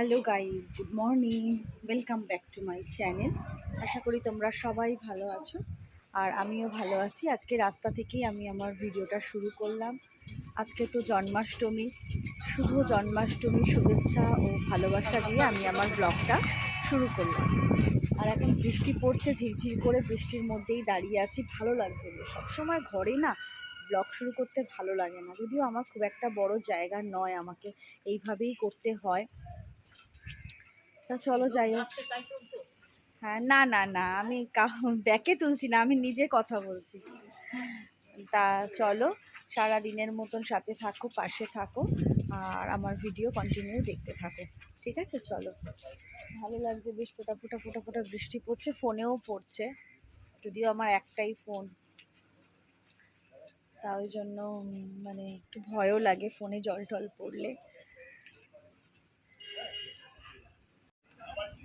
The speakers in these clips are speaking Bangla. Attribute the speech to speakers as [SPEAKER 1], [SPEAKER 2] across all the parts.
[SPEAKER 1] Hello guys good morning. Welcome back to my channel. আশা করি তোমরা সবাই ভালো আছো আর আমিও ভালো আছি। আজকে রাস্তা থেকেই আমি আমার ভিডিওটা শুরু করলাম। আজকে তো জন্মাষ্টমী। শুভ জন্মাষ্টমী শুভেচ্ছা ও ভালোবাসা দিয়ে আমি আমার ব্লগটা শুরু করলাম। আর এখন বৃষ্টি পড়ছে, ঝিরঝির করে বৃষ্টির মধ্যেই দাঁড়িয়ে আছি। ভালো লাগছে। সবসময় ঘরে না ব্লগ শুরু করতে ভালো লাগে না। যদিও আমার খুব একটা বড় জায়গা নয় আমাকে। এইভাবেই করতে হয়। তা চলো যাই হোক। হ্যাঁ না না না, আমি ব্যাকে তুলছি না, আমি নিজে কথা বলছি। তা চলো সারা দিনের মতন সাথে থাকো, পাশে থাকো, আর আমার ভিডিও কন্টিনিউ দেখতে থাকো। ঠিক আছে, চলো। ভালো লাগছে, বেশ ফোটা ফোটা ফোটা ফোটা বৃষ্টি পড়ছে, ফোনেও পড়ছে, যদিও আমার একটাই ফোন। তা ওই জন্য মানে একটু ভয়ও লাগে, ফোনে জল টল পড়লে।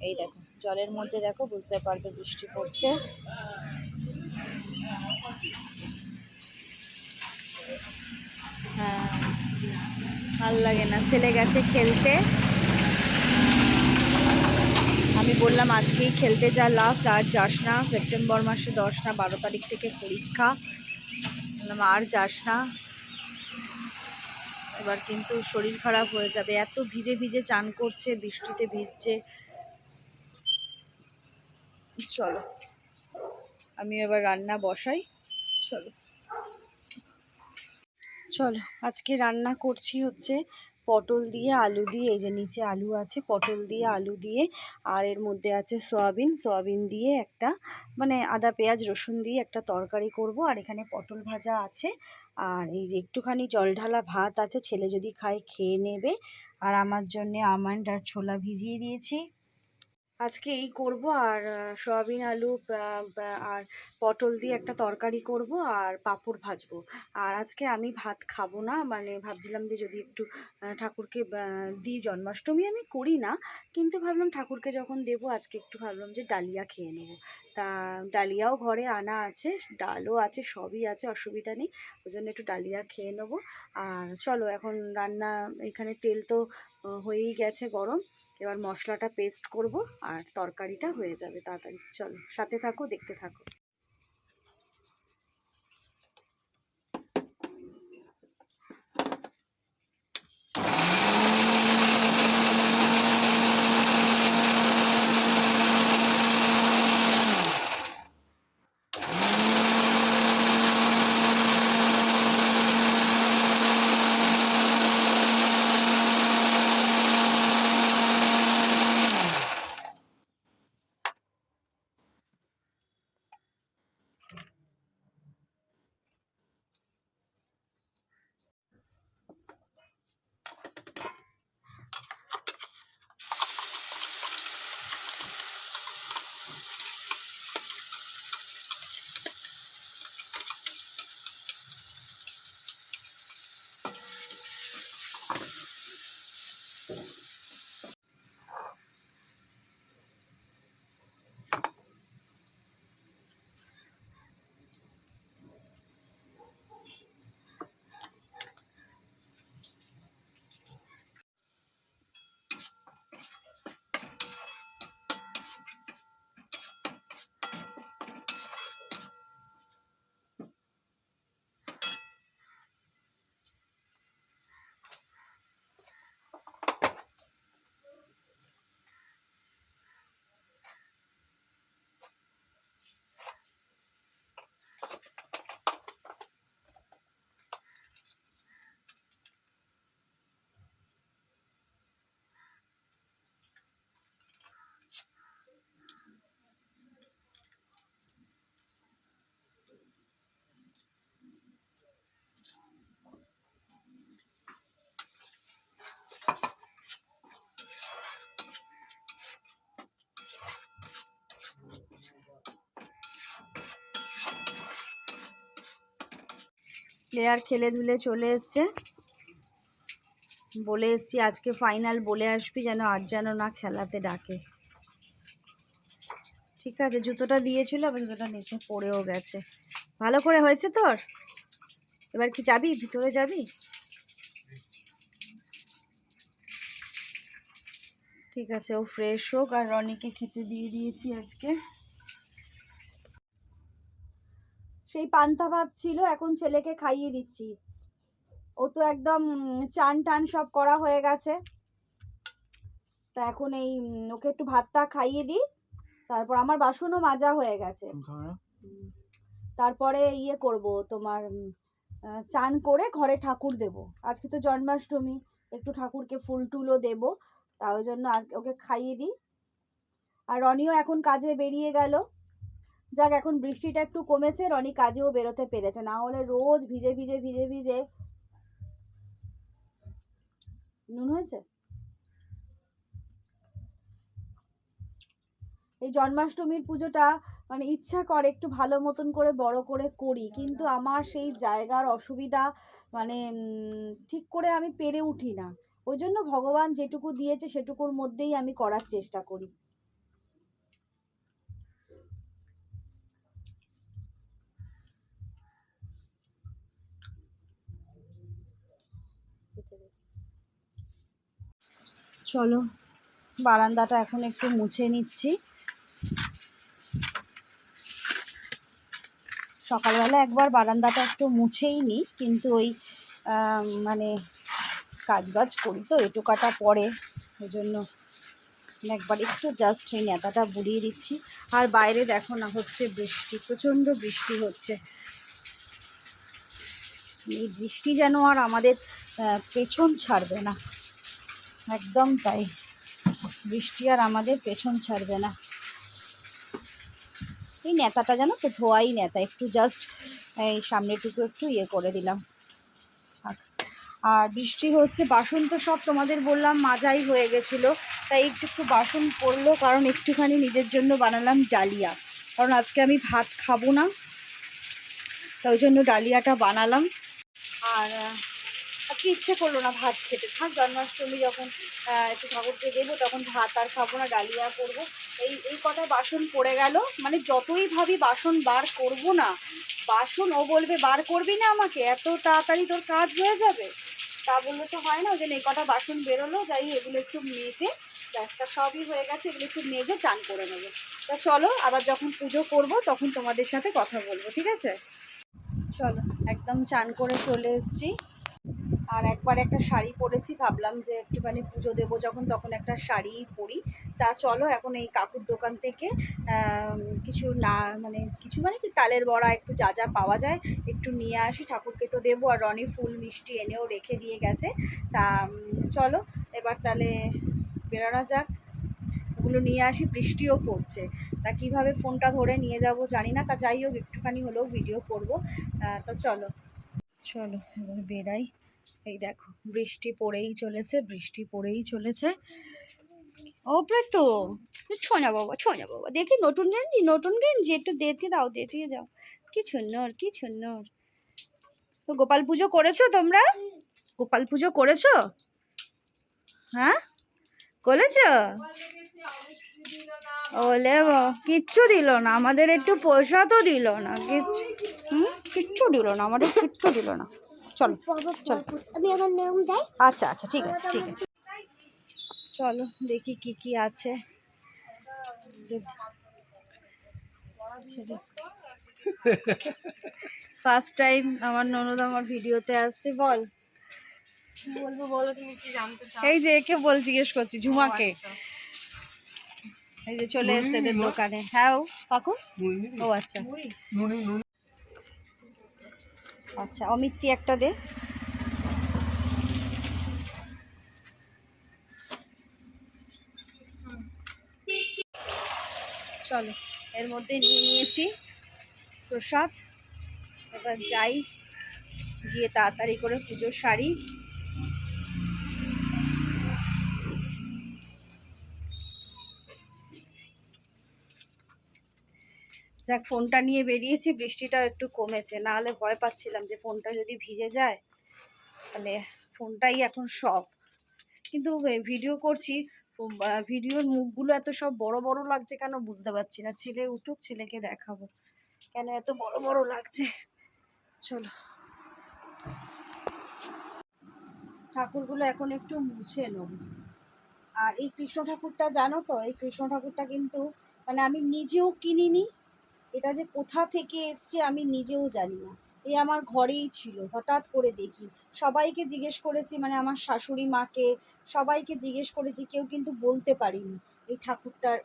[SPEAKER 1] এই দেখো, জলের মধ্যে দেখো, বুঝতে পারবে বৃষ্টি পড়ছে। হ্যাঁ ভালো লাগে না, ছেলে গেছে খেলতে। আমি বললাম, আজকেই খেলতে যা লাস্ট আর যাস না, সেপ্টেম্বর মাসে দশ না, বারো তারিখ থেকে পরীক্ষা। বললাম, আর যাস না। এবার কিন্তু শরীর খারাপ হয়ে যাবে, এত ভিজে ভিজে চান করছে, বৃষ্টিতে ভিজছে। চলো। আমি এবার রান্না বসাই। চলো। চলো, আজকে রান্না করছি হচ্ছে পটল দিয়ে আলু দিয়ে, এই যে নিচে আলু আছে, পটল দিয়ে আলু দিয়ে, আর এর মধ্যে আছে সয়াবিন। সয়াবিন দিয়ে একটা মানে আদা, পেঁয়াজ, রসুন দিয়ে একটা তরকারি করব। আর এখানে পটল ভাজা আছে। আর এই একটুখানি জল ঢালা ভাত আছে, ছেলে যদি খায় খেয়ে নেবে। আর আমার জন্যে আমন্ড আর ছোলা ভিজিয়ে দিয়েছি। আজকে এই করব আর সয়াবিন আলু আর পটল দিয়ে একটা তরকারি করব আর পাঁপড় ভাজবো। আর আজকে আমি ভাত খাব না মানে ভাবছিলাম যে যদি একটু ঠাকুরকে দিই জন্মাষ্টমী আমি করি না, কিন্তু ভাবলাম ঠাকুরকে যখন দেবো আজকে একটু ভাবলাম যে ডালিয়া খেয়ে নেব। তা ডালিয়াও ঘরে আনা আছে, ডালও আছে, সবই আছে, অসুবিধা নেই, ওই জন্য একটু ডালিয়া খেয়ে নেব। আর চলো এখন রান্না, এখানে তেল তো হয়েই গেছে গরম। এবার মশলাটা পেস্ট করব আর তরকারিটা হয়ে যাবে তাড়াতাড়ি। চলো সাথে থাকো দেখতে থাকো। প্লেয়ার খেলে ধুলে চলে এসছে। বলে এসছি, আজকে ফাইনাল বলে আসবি যেন আর যেন না খেলাতে ডাকে। ঠিক আছে, জুতোটা দিয়েছিল, আবার জুতোটা নিচে পড়েও গেছে। ভালো করে হয়েছে তোর? এবার কি যাবি? ভিতরে যাবি? ঠিক আছে, ও ফ্রেশ হোক, আর রনিকে খেতে দিয়ে দিয়েছি আজকে। সেই পান্তা ভাত ছিল এখন ছেলেকে খাইয়ে দিচ্ছি। ও তো একদম চান টান সব করা হয়ে গেছে। তা এখন এই ওকে একটু ভাতটা খাইয়ে দিই। তারপর আমার বাসনও মাজা হয়ে গেছে। তারপরে ইয়ে করব তোমার চান করে ঘরে ঠাকুর দেব। আজকে তো জন্মাষ্টমী একটু ঠাকুরকে ফুল টুলও দেবো। তা ওই জন্য ওকে খাইয়ে দিই। আর রনিও এখন কাজে বেরিয়ে গেল। যাক, এখন বৃষ্টিটা একটু কমেছে, রনি কাজেও বেরোতে পেরেছে। না হলে রোজ ভিজে ভিজে ভিজে ভিজে। নুন হয়েছে? এই জন্মাষ্টমীর পুজোটা মানে ইচ্ছা করে একটু ভালো মতন করে বড় করে করি, কিন্তু আমার সেই জায়গার অসুবিধা মানে ঠিক করে আমি পেরে উঠি না। ওই জন্য ভগবান যেটুকু দিয়েছে সেটুকুর মধ্যেই আমি করার চেষ্টা করি। চলো, বারান্দাটা এখন একটু মুছে নিচ্ছি। সকালবেলা একবার বারান্দাটা একটু মুছেই নিই কিন্তু ওই মানে কাজ বাজ করি তো, এটো কাটা পড়ে ওই জন্য একবার একটু জাস্ট এই নেতাটা বুড়িয়ে দিচ্ছি। আর বাইরে দেখো না, হচ্ছে বৃষ্টি, প্রচণ্ড বৃষ্টি হচ্ছে। এই বৃষ্টি যেন আর আমাদের পেছন ছাড়বে না। একদম তাই। বৃষ্টি আর আমাদের পেছন ছাড়বে না। এই নেতাটা যেন তো, ধোয়াই নেতা। একটু জাস্ট এই সামনেটুকু একটু ইয়ে করে দিলাম। আর বৃষ্টি হচ্ছে, বাসন তো সব তোমাদের বললাম, মাজাই হয়ে গেছিল। তাই একটু একটু বাসন পড়ল, কারণ একটুখানি নিজের জন্য বানালাম ডালিয়া। কারণ আজকে আমি ভাত খাব না, তাই জন্য ডালিয়াটা বানালাম। আর ইচ্ছে করল না ভাত খেতে। থাক জন্মাষ্টমী যখন একটু ঠাকুরকে দেবো, তখন ভাত আর খাব না, ডালিয়া করব। এই এই কটা বাসন পড়ে গেল। মানে যতই ভাবি বাসন বার করব না, বাসন ও বলবে বার করবি না আমাকে, এত তাড়াতাড়ি তোর কাজ হয়ে যাবে? তা বললে তো হয় না, ওই জন্য এই কটা বাসন বেরোলো, যাই এগুলো একটু মেজে গ্যাসটা সবই হয়ে গেছে, এগুলো একটু মেজে চান করে নেব। তা চলো, আবার যখন পুজো করব, তখন তোমাদের সাথে কথা বলব, ঠিক আছে? চলো, একদম চান করে চলে এসেছি। আর একবার একটা শাড়ি পরেছি, ভাবলাম যে একটুখানি পুজো দেবো যখন, তখন একটা শাড়ি পরি। তা চলো, এখন এই কাকুর দোকান থেকে কিছু না মানে কিছু মানে কি, তালের বড়া একটু যা যা পাওয়া যায়, একটু নিয়ে আসি, ঠাকুরকে তো দেবো, আর রনি ফুল মিষ্টি এনেও রেখে দিয়ে গেছে। তা, চলো, এবার তাহলে বেরোনো যাক। ওগুলো নিয়ে আসি, বৃষ্টিও পড়ছে। তা কীভাবে ফোনটা ধরে নিয়ে যাব জানি না, তা যাই হোক, একটুখানি হলেও ভিডিও করব। তা চলো। চলো, এবার বেরাই। এই দেখো, বৃষ্টি পড়েই চলেছে, বৃষ্টি পড়েই চলেছে। ওপরে তো ছোনা বাবা ছোনা বাবা। দেখি নতুন গেঞ্জি নতুন গেঞ্জি, একটু দেখে দাও দেখে যাও। কি সুন্দর কি সুন্দর তো গোপাল পুজো করেছ তোমরা? গোপাল পুজো করেছ? হ্যাঁ? করেছ? ওলে কিচ্ছু দিল না। আমাদের একটু পয়সাও দিল না, কিচ্ছু হুম? কিচ্ছু দিল না, আমাদের কিচ্ছু দিল না। চলো চলো।
[SPEAKER 2] আমি এখন যাই
[SPEAKER 1] আচ্ছা আচ্ছা ঠিক আছে ঠিক আছে। চলো দেখি কি কি আছে। ফার্স্ট টাইম আমার ননদ আমার ভিডিওতে আসছে বল।
[SPEAKER 2] বলব বলো তুমি কি জানতে চাও?
[SPEAKER 1] এই যে একে বল জিজ্ঞেস করছি ঝুমাকে।
[SPEAKER 2] আচ্ছা।
[SPEAKER 1] এই যে চলে এসছে এদের দোকানে। হ্যাঁ ও কাকু? ও আচ্ছা। আচ্ছা অমিত্তি একটা দে। চলো, এর মধ্যে নিয়ে নিয়েছি। প্রসাদ, এবার যাই, গিয়ে তাড়াতাড়ি করে পুজোর শাড়ি। যাক, ফোনটা নিয়ে বেরিয়েছি বৃষ্টিটা একটু কমেছে। না হলে ভয় পাচ্ছিলাম যে ফোনটা যদি ভিজে যায়, তাহলে ফোনটাই এখন সব কিন্তু ভিডিও করছি ভিডিওর মুখগুলো এত সব বড় বড় লাগছে কেন বুঝতে পারছি না। ছেলে উঠুক, ছেলেকে দেখাবো। কেন এত বড় বড় লাগছে? চলো। ঠাকুরগুলো এখন একটু মুছে নেব। আর এই কৃষ্ণ ঠাকুরটা জানো তো, এই কৃষ্ণ ঠাকুরটা কিন্তু মানে আমি নিজেও কিনিনি এটা যে কোথা থেকে এসছে আমি নিজেও জানি না। এ আমার ঘরেই ছিল, হঠাৎ করে দেখি। সবাইকে জিজ্ঞেস করেছি মানে আমার শাশুড়ি মাকে, সবাইকে জিজ্ঞেস করেছি, কেউ কিন্তু বলতে পারিনি এই ঠাকুরটার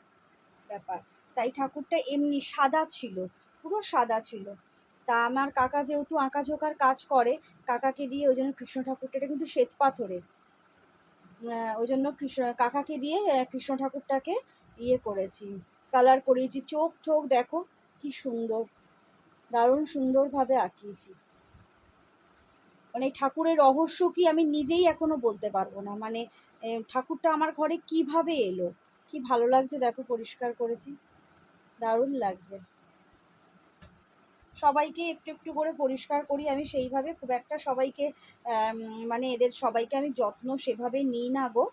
[SPEAKER 1] ব্যাপার। তাই ঠাকুরটা এমনি সাদা ছিল, পুরো সাদা ছিল। তা আমার কাকা যেহেতু আঁকাঝোঁকার কাজ করে, কাকাকে দিয়ে ওই জন্য কৃষ্ণ ঠাকুরটা, এটা কিন্তু শ্বেত পাথরের। ওই জন্য কৃষ্ণ, কাকাকে দিয়ে, কৃষ্ণ ঠাকুরটাকে ইয়ে করেছি। কালার করিয়েছি। চোখ ঠোক দেখো কি সুন্দর, দারুণ সুন্দরভাবে আঁকিয়েছি। মানে ঠাকুরের রহস্য কি আমি নিজেই এখনও বলতে পারব না। মানে ঠাকুরটা আমার ঘরে কীভাবে এলো? কি ভালো লাগছে দেখো, পরিষ্কার করেছি। দারুণ লাগছে। সবাইকে একটু একটু করে পরিষ্কার করি আমি সেইভাবে। খুব একটা সবাইকে মানে এদের সবাইকে আমি যত্ন সেভাবে নিই না গো।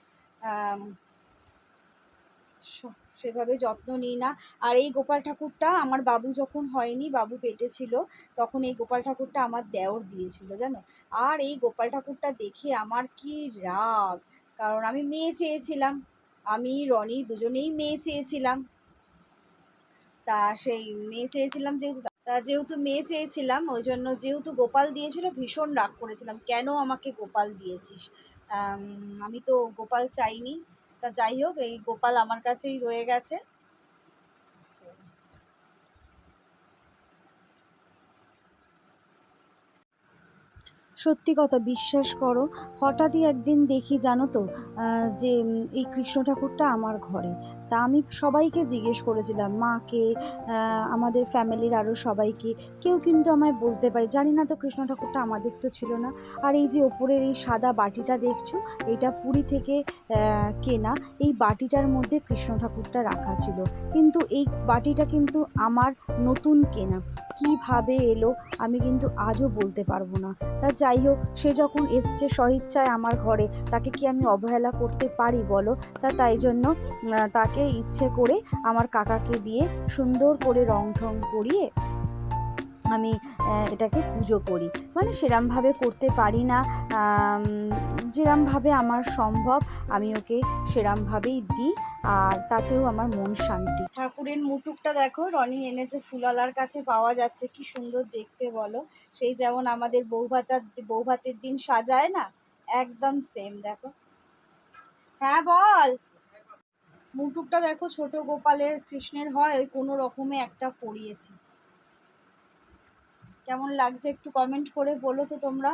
[SPEAKER 1] সেভাবে যত্ন নিই না। আর এই গোপাল ঠাকুরটা আমার বাবু যখন হয়নি, বাবু পেটে ছিল, তখন এই গোপাল ঠাকুরটা আমার দেওর দিয়েছিল, জানো? আর এই গোপাল ঠাকুরটা দেখে আমার কি রাগ! কারণ আমি মেয়ে চেয়েছিলাম, আমি, রনি দুজনেই মেয়ে চেয়েছিলাম। তা সেই মেয়ে চেয়েছিলাম যেহেতু, তা যেহেতু মেয়ে চেয়েছিলাম, ওই জন্য যেহেতু গোপাল দিয়েছিল, ভীষণ রাগ করেছিলাম, কেন আমাকে গোপাল দিয়েছিস? আমি তো গোপাল চাইনি। তা যাই হোক এই গোপাল আমার কাছেই রয়ে গেছে। সত্যি কথা বিশ্বাস করো, হঠাৎই একদিন দেখি জানো তো যে এই কৃষ্ণ ঠাকুরটা আমার ঘরে। তা আমি সবাইকে জিজ্ঞেস করেছিলাম মাকে আমাদের ফ্যামিলির আরও সবাইকে কেউ কিন্তু আমায় বলতে পারে, জানি না তো কৃষ্ণ ঠাকুরটা আমাদের তো ছিল না। আর এই যে ওপরের এই সাদা বাটিটা দেখছ, এটা পুরী থেকে কেনা, এই বাটিটার মধ্যে কৃষ্ণ ঠাকুরটা রাখা ছিল। কিন্তু এই বাটিটা কিন্তু আমার নতুন কেনা। কীভাবে এলো আমি কিন্তু আজও বলতে পারব না। তা যাই হোক সে যখন এসছে স্বইচ্ছায় আমার ঘরে, তাকে কি আমি অবহেলা করতে পারি বলো? তা তাই জন্য তাকে ইচ্ছে করে আমার কাকাকে দিয়ে সুন্দর করে রং ঠং করিয়ে আমি এটাকে পুজো করি। মানে সেরমভাবে করতে পারি না। যেরমভাবে আমার সম্ভব, আমি ওকে সেরমভাবেই দিই, আর তাতেও আমার মন শান্তি। ঠাকুরের মুটুকটা দেখো, রনি এনেছে ফুলওয়ালার কাছে, পাওয়া যাচ্ছে, কি সুন্দর দেখতে বলো। সেই যেমন আমাদের বৌভাতার, বৌভাতের দিন সাজায় না, একদম সেম দেখো। হ্যাঁ বল। মুটুকটা দেখো, ছোট গোপালের, কৃষ্ণের হয়, ওই কোনো রকমে একটা পরিয়েছি। কেমন লাগছে একটু কমেন্ট করে বলো তো তোমরা।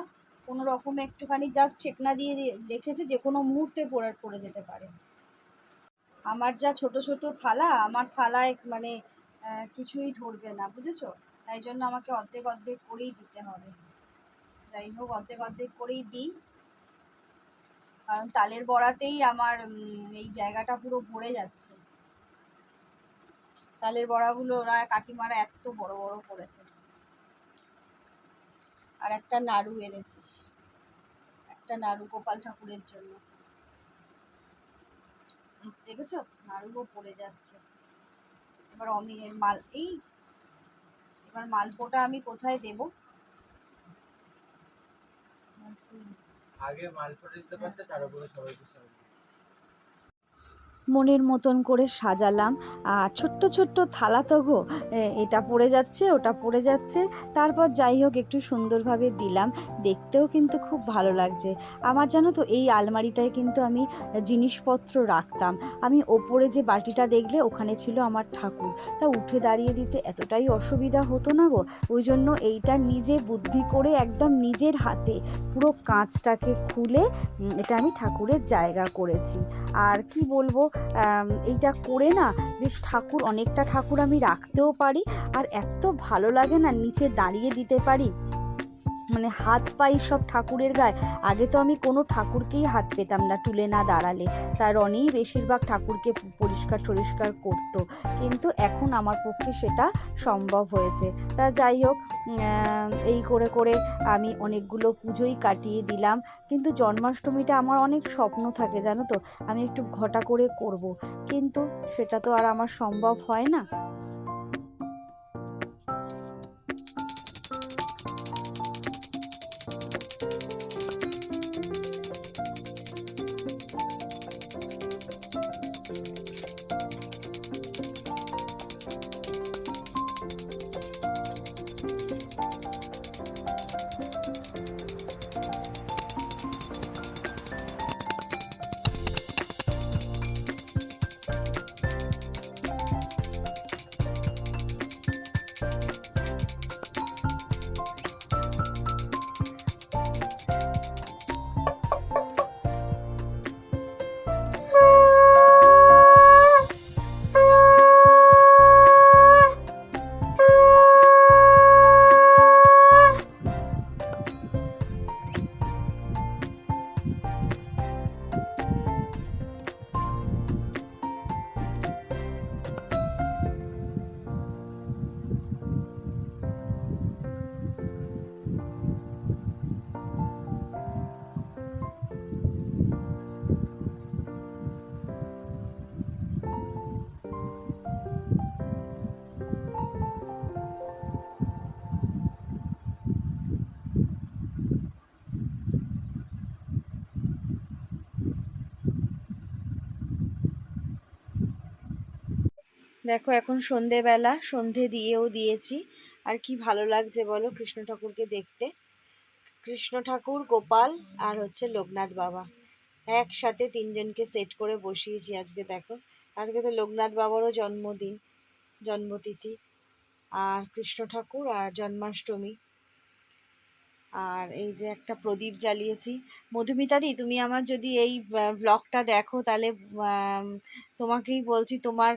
[SPEAKER 1] কোনো রকম একটুখানি জাস্ট ঠেকনা দিয়ে রেখেছে, যে কোনো মুহূর্তে পড়ে পড়ে যেতে পারে। আমার যা ছোট ছোট থালা, আমার থালায় মানে কিছুই ধরবে না, বুঝেছ? তাই জন্য আমাকে অর্ধেক অর্ধেক করেই দিতে হবে। যাই হোক, অর্ধেক অর্ধেক করেই দিই। কারণ তালের বড়াতেই আমার এই জায়গাটা পুরো ভরে যাচ্ছে। তালের বড়াগুলো ওরা কাকিমারা এত বড় বড় করেছে। আর একটা নাড়ু এনেছি। একটা নাড়ু গোপাল ঠাকুরের জন্য। দেখেছ? নাড়ুও পড়ে যাচ্ছে। এবার অমি মাল, এই, এবার মালপোটা আমি কোথায় দেব?
[SPEAKER 3] আগে মালপোড়া দিতে পারতে তার উপরে সবাইকে সাহায্য
[SPEAKER 1] মনের মতন করে সাজালাম। আর ছোট্ট ছোট্ট থালা তো গো এটা পড়ে যাচ্ছে, ওটা পড়ে যাচ্ছে। তারপর যাই হোক, একটু সুন্দরভাবে দিলাম। দেখতেও কিন্তু খুব ভালো লাগছে। আমার জানো তো, এই আলমারিটায় কিন্তু আমি জিনিসপত্র রাখতাম। আমি ওপরে যে বাটিটা দেখলে, ওখানে ছিল আমার ঠাকুর। তা উঠে দাঁড়িয়ে দিতে এতটাই অসুবিধা হতো না গো। ওই জন্য এইটা নিজে বুদ্ধি করে একদম নিজের হাতে পুরো কাঁচটাকে খুলে এটা আমি ঠাকুরের জায়গা করেছি। আর কি বলব এইটা করে না বেশ ঠাকুর, অনেকটা ঠাকুর আমি রাখতেও পারি। আর এত ভালো লাগে না নিচে দাঁড়িয়ে দিতে পারি। মানে হাত পাই সব ঠাকুরের গায়ে। আগে তো আমি কোনো ঠাকুরকেই হাত পেতাম না তুলে না দাঁড়ালে। তার অনেই বেশিরভাগ ঠাকুরকে পরিষ্কার টরিষ্কার করতো। কিন্তু এখন আমার পক্ষে সেটা সম্ভব হয়েছে। তা যাই হোক এই করে করে আমি অনেকগুলো পুজোই কাটিয়ে দিলাম। কিন্তু জন্মাষ্টমীটা আমার অনেক স্বপ্ন থাকে, জানো তো? আমি একটু ঘটা করে করব। কিন্তু সেটা তো আর আমার সম্ভব হয় না। দেখো, এখন সন্ধেবেলা, সন্ধে দিয়েও দিয়েছি। আর কি ভালো লাগছে বলো কৃষ্ণ ঠাকুরকে দেখতে। কৃষ্ণ ঠাকুর, গোপাল আর হচ্ছে লোকনাথ বাবা। একসাথে তিনজনকে সেট করে বসিয়েছি আজকে, দেখো। আজকে তো লোকনাথ বাবারও জন্মদিন, জন্মতিথি। আর কৃষ্ণ ঠাকুর আর জন্মাষ্টমী। আর এই যে একটা প্রদীপ জ্বালিয়েছি। মধুমিতাদি তুমি আমার যদি এই ব্লগটা দেখো তাহলে তোমাকেই বলছি তোমার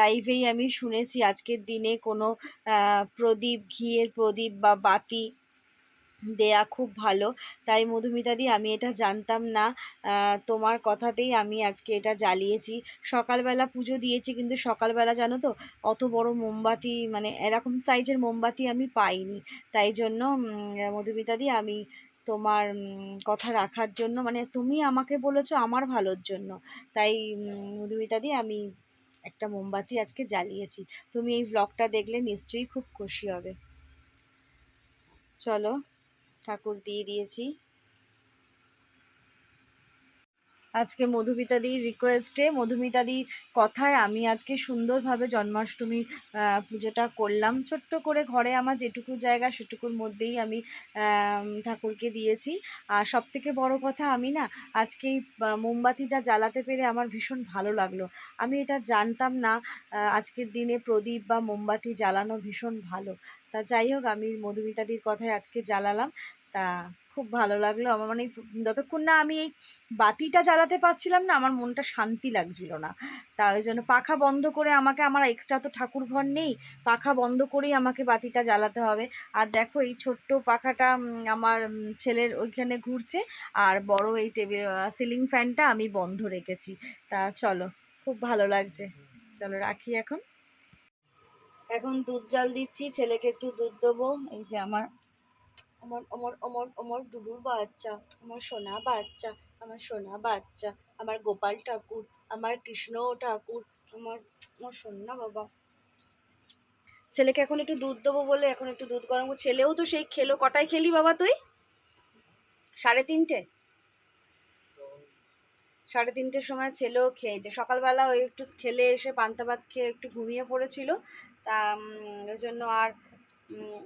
[SPEAKER 1] লাইভেই আমি শুনেছি আজকের দিনে কোনো প্রদীপ, ঘিয়ের প্রদীপ বা বাতি দেয়া খুব ভালো। তাই মধুমিতাদি, আমি এটা জানতাম না। তোমার কথাতেই আমি আজকে এটা জ্বালিয়েছি। সকালবেলা পুজো দিয়েছি, কিন্তু সকালবেলা জানো তো, অত বড় মোমবাতি মানে এরকম সাইজের মোমবাতি আমি পাইনি। তাই জন্য মধুমিতাদি, আমি তোমার কথা রাখার জন্য মানে তুমি আমাকে বলেছ আমার ভালোর জন্য। তাই মধুমিতাদি, আমি একটা মোমবাতি আজকে জ্বালিয়েছি। তুমি এই ব্লগটা দেখলে নিশ্চয়ই খুব খুশি হবে। চলো। ঠাকুর দিয়ে দিয়েছি। আজকে মধুমিতাদির রিকোয়েস্টে মধুমিতাদির কথায় আমি আজকে সুন্দরভাবে জন্মাষ্টমী পুজোটা করলাম। ছোট্ট করে ঘরে আমার যেটুকু জায়গা, সেটুকুর মধ্যেই আমি ঠাকুরকে দিয়েছি। আর সব থেকে বড় কথা আমি না, আজকে এই মোমবাতিটা জ্বালাতে পেরে আমার ভীষণ ভালো লাগল। আমি এটা জানতাম না আজকের দিনে প্রদীপ বা মোমবাতি জ্বালানো ভীষণ ভালো। তা যাই হোক, আমি মধুমিতাদির কথায় আজকে জ্বালালাম। তা খুব ভালো লাগল। আমার মানে যতক্ষণ না আমি এই বাতিটা জ্বালাতে পারছিলাম না, আমার মনটা শান্তি লাগছিল না। তা ওই জন্য পাখা বন্ধ করে আমাকে, আমার এক্সট্রা তো ঠাকুর ঘর নেই, পাখা বন্ধ করেই আমাকে বাতিটা জ্বালাতে হবে। আর দেখো এই ছোট্ট পাখাটা আমার ছেলের ওইখানে ঘুরছে, আর বড় এই টেবিল সিলিং ফ্যানটা আমি বন্ধ রেখেছি। তা চলো, খুব ভালো লাগছে। চলো রাখি এখন। এখন দুধ জাল দিচ্ছি, ছেলেকে একটু দুধ দেবো। এই যে আমার আমার আমার আমার আমার দুদুর বাচ্চা, আমার সোনা বাচ্চা, আমার সোনা বাচ্চা, আমার গোপাল ঠাকুর, আমার কৃষ্ণ ঠাকুর, আমার আমার সোনা বাবা। ছেলেকে এখন একটু দুধ দেবো বলে, এখন একটু দুধ গরম ছেলেও তো সেই খেলো, কটায় খেলি বাবা তুই? সাড়ে তিনটে? সাড়ে তিনটের সময় ছেলেও খেয়েছে। সকালবেলা ওই একটু খেলে এসে পান্তা ভাত খেয়ে একটু ঘুমিয়ে পড়েছিল। তা জন্য আর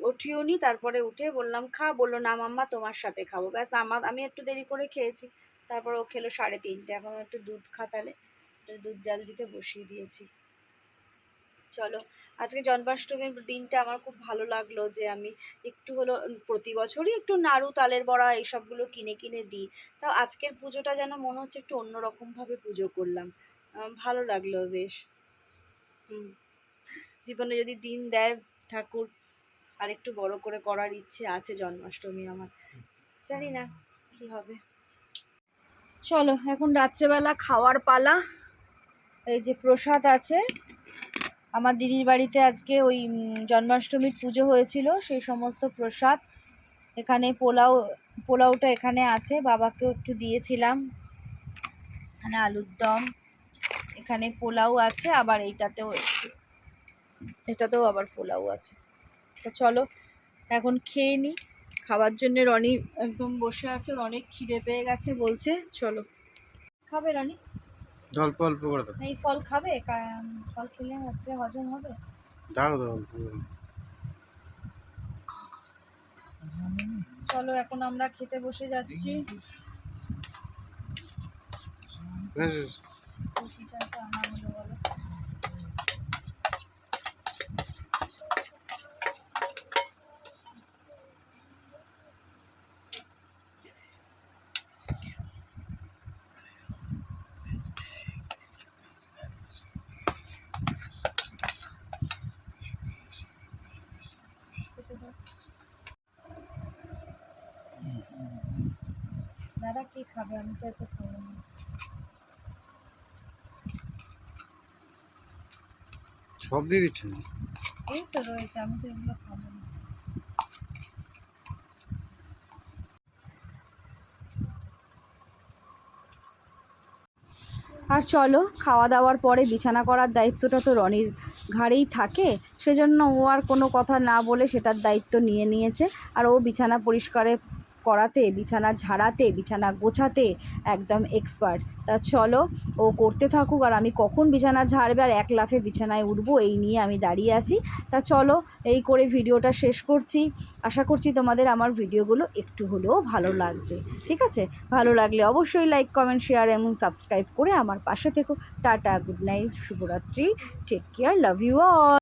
[SPEAKER 1] উঠিও নি তারপরে উঠে বললাম, খা। বলল, না মাম্মা, তোমার সাথে খাব। ব্যাস আমার আমি একটু দেরি করে খেয়েছি। তারপর ও খেলো সাড়ে তিনটে, এখন একটু দুধ খাতালে দুধ জাল দিতে বসিয়ে দিয়েছি। চলো, আজকে জন্মাষ্টমীর দিনটা আমার খুব ভালো লাগল যে আমি একটু হলো, প্রতি বছরই একটু নাড়ু, তালের বড়া এইসবগুলো কিনে কিনে দিই। তাও আজকের পুজোটা যেন মনে হচ্ছে একটু অন্যরকমভাবে পুজো করলাম। ভালো লাগল বেশ। হুম। জীবনে যদি দিন দেয় ঠাকুর আর একটু বড় করে করার ইচ্ছে আছে জন্মাষ্টমী আমার। জানি না, কি হবে। চলো, এখন রাত্রেবেলা খাওয়ার পালা। এই যে প্রসাদ আছে, আমার দিদির বাড়িতে আজকে ওই জন্মাষ্টমীর পুজো হয়েছিল, সেই সমস্ত প্রসাদ। এখানে পোলাও, পোলাওটা এখানে আছে, বাবাকেও একটু দিয়েছিলাম। এখানে আলুর দম, এখানে পোলাও আছে, আবার এইটাতেও এটাতেও আবার পোলাও আছে। তো চলো এখন খেয়ে নিই খাবার জন্য রনি একদম বসে আছে ওর অনেক খিদে পেয়ে গেছে বলছে চলো। খাবে রনি?
[SPEAKER 4] অল্প অল্প করে দাও।
[SPEAKER 1] এই ফল খাবে? ফল খেলে রাত্রে হজম হবে?
[SPEAKER 4] দাও দাও অল্প।
[SPEAKER 1] চলো এখন আমরা খেতে বসে যাচ্ছি
[SPEAKER 4] বেশ,
[SPEAKER 1] রুটিটা তো আনা হলো বলো খেতে দাও। দাদা কে খাবে আমি তো এত খাব না।
[SPEAKER 4] সব দিয়ে দিচ্ছেন?
[SPEAKER 1] এই তো রয়েছে আমি তো এগুলো খাব না। আর চলো খাওয়া দাওয়ার পরে বিছানা করার দায়িত্বটা তো রনির ঘাড়েই থাকে সেজন্য ও আর কোনো কথা না বলে সেটার দায়িত্ব নিয়ে নিয়েছে। আর ও বিছানা পরিষ্কারে করাতে, বিছানা ঝাড়াতে, বিছানা গোছাতে একদম এক্সপার্ট তা চলো, ও করতে থাকুক আর আমি কখন বিছানা ঝাড়বে আর এক লাফে বিছানায় উঠবো, এই নিয়ে আমি দাঁড়িয়ে আছি। তা চলো, এই করে ভিডিওটা শেষ করছি। আশা করছি তোমাদের আমার ভিডিওগুলো একটু হলেও ভালো লাগছে। ঠিক আছে? ভালো লাগলে অবশ্যই লাইক কমেন্ট শেয়ার এবং সাবস্ক্রাইব করে আমার পাশে থেকো। টাটা গুড নাইট শুভরাত্রি। Take care love you all